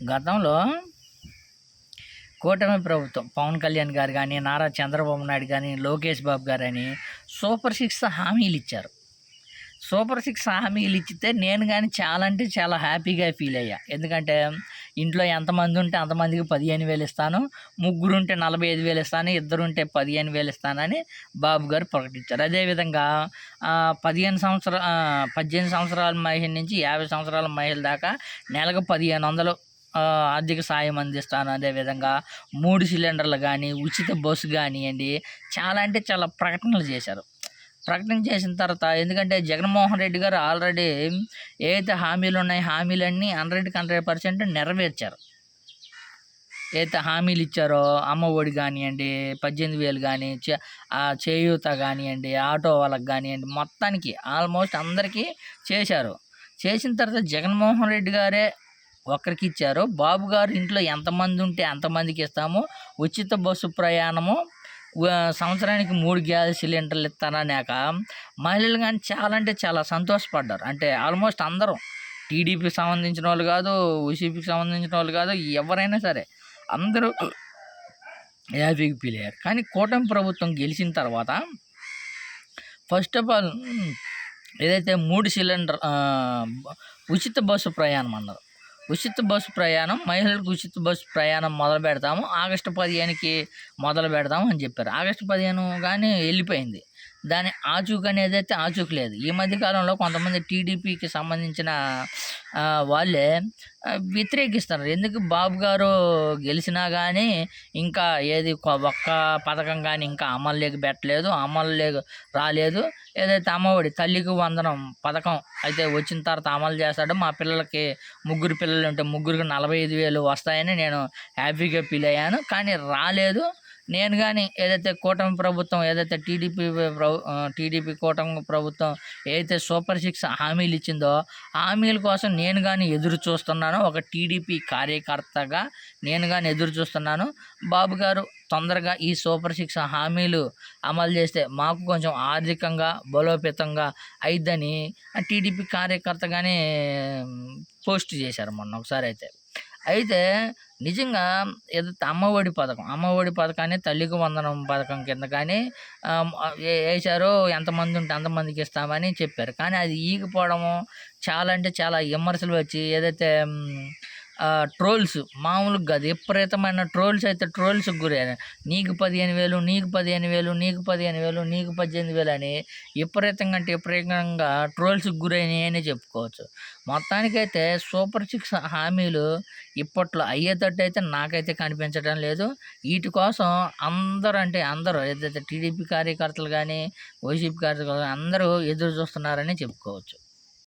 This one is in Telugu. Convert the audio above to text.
గతంలో కూటమి ప్రభుత్వం పవన్ కళ్యాణ్ గారు కానీ నారా చంద్రబాబు నాయుడు కానీ లోకేష్ బాబు గారు అని సూపర్ సిక్స్ హామీలు ఇచ్చారు. సూపర్ సిక్స్ హామీలు ఇచ్చితే నేను కానీ చాలా అంటే చాలా హ్యాపీగా ఫీల్ అయ్యా. ఎందుకంటే ఇంట్లో ఎంతమంది ఉంటే అంతమందికి పదిహేను వేలు ఇస్తాను ముగ్గురు ఉంటే నలభై ఐదు వేలు ఇస్తాను ఇద్దరు ఉంటే పదిహేను వేలు ఇస్తానని బాబు గారు ప్రకటించారు. అదేవిధంగా పదిహేను సంవత్సరాల పద్దెనిమిది సంవత్సరాల మహిళ నుంచి యాభై సంవత్సరాల మహిళ దాకా నెలకు పదిహేను వందలు ఆర్థిక సాయం అందిస్తాను. అదేవిధంగా మూడు సిలిండర్లు కానీ ఉచిత బస్సు కానివ్వండి చాలా అంటే చాలా ప్రకటనలు చేశారు. ప్రకటన చేసిన తర్వాత ఎందుకంటే జగన్మోహన్ రెడ్డి గారు ఆల్రెడీ ఏదైతే హామీలు ఉన్నాయో హామీలన్నీ హండ్రెడ్కి హండ్రెడ్ పర్సెంట్ నెరవేర్చారు. ఏదైతే హామీలు ఇచ్చారో అమ్మ ఒడి కానివ్వండి పద్దెనిమిది వేలు కానీ చే- చేయూత కానివ్వండి ఆటో వాళ్ళకి కానివ్వండి మొత్తానికి ఆల్మోస్ట్ అందరికీ చేశారు. చేసిన తర్వాత జగన్మోహన్ రెడ్డి గారే ఒకరికి ఇచ్చారో బాబు గారు ఇంట్లో ఎంతమంది ఉంటే అంతమందికి ఇస్తాము ఉచిత బస్సు ప్రయాణము సంవత్సరానికి మూడు గ్యాస్ సిలిండర్లు ఇస్తానన్నాక మహిళలు కానీ చాలా అంటే చాలా సంతోషపడ్డారు. అంటే ఆల్మోస్ట్ అందరూ టీడీపీకి సంబంధించిన వాళ్ళు కాదు వైసీపీకి సంబంధించిన వాళ్ళు కాదు ఎవరైనా సరే అందరూ హ్యాపీకి ఫీల్ అయ్యారు. కానీ కూటమి ప్రభుత్వం గెలిచిన తర్వాత ఫస్ట్ ఆఫ్ ఆల్ ఏదైతే మూడు సిలిండర్ ఉచిత బస్సు ప్రయాణం అన్నారు. ఉచిత బస్సు ప్రయాణం మహిళలకు ఉచిత బస్సు ప్రయాణం మొదలు పెడతాము. ఆగస్టు పదిహేనుకి మొదలు పెడతాము అని చెప్పారు. ఆగస్టు పదిహేను కానీ వెళ్ళిపోయింది. దాని ఆచూక్ అనేది అయితే ఆచూక్ లేదు. ఈ మధ్యకాలంలో కొంతమంది టీడీపీకి సంబంధించిన వాళ్ళే వ్యతిరేకిస్తున్నారు. ఎందుకు బాబు గారు గెలిచినా కానీ ఇంకా ఏది ఒక్క పథకం కానీ ఇంకా అమలులోకి పెట్టలేదు అమలులోకి రాలేదు. ఏదైతే అమ్మఒడి తల్లికి వందనం పథకం అయితే వచ్చిన తర్వాత అమలు చేస్తాడో మా పిల్లలకి ముగ్గురు పిల్లలు ఉంటే ముగ్గురికి నలభై ఐదు వేలు వస్తాయని నేను హ్యాపీగా ఫీల్ అయ్యాను. కానీ రాలేదు. నేను కానీ ఏదైతే కూటమి ప్రభుత్వం ఏదైతే టీడీపీ ప్రభు టీడీపీ కూటమి ప్రభుత్వం ఏదైతే సూపర్ సిక్స్ హామీలు ఇచ్చిందో హామీల కోసం నేను కానీ ఎదురు చూస్తున్నాను. ఒక టీడీపీ కార్యకర్తగా నేను కానీ ఎదురు చూస్తున్నాను. బాబు గారు తొందరగా ఈ సూపర్ సిక్స్ హామీలు అమలు చేస్తే మాకు కొంచెం ఆర్థికంగా బలోపేతంగా అయిద్దని టీడీపీ కార్యకర్తగానే పోస్ట్ చేశారు మొన్న ఒకసారి అయితే. అయితే నిజంగా ఏదైతే అమ్మఒడి పథకం అమ్మఒడి పథకాన్ని తల్లికి వందనం పథకం కింద కానీ ఏ- వేశారో ఎంతమంది ఉంటే అంతమందికి ఇస్తామని చెప్పారు. కానీ అది ఈగిపోవడము చాలా అంటే చాలా విమర్శలు వచ్చి ఏదైతే ట్రోల్స్. మామూలుగా కాదు. విపరీతమైన ట్రోల్స్ అయితే ట్రోల్స్కి గురైన నీకు పదిహేను వేలు నీకు పదిహేను వేలు నీకు పదిహేను వేలు నీకు పద్దెనిమిది వేలు అని విపరీతంగా అంటే విపరీతంగా ట్రోల్స్కి గురైనాయి అని చెప్పుకోవచ్చు. మొత్తానికైతే సూపర్ సిక్స్ హామీలు ఇప్పట్లో అయ్యేటట్టు అయితే నాకైతే కనిపించడం లేదు. వీటి కోసం అందరూ అంటే అందరూ ఏదైతే టీడీపీ కార్యకర్తలు కానీ వైసీపీ కార్యకర్తలు అందరూ ఎదురు చూస్తున్నారని చెప్పుకోవచ్చు.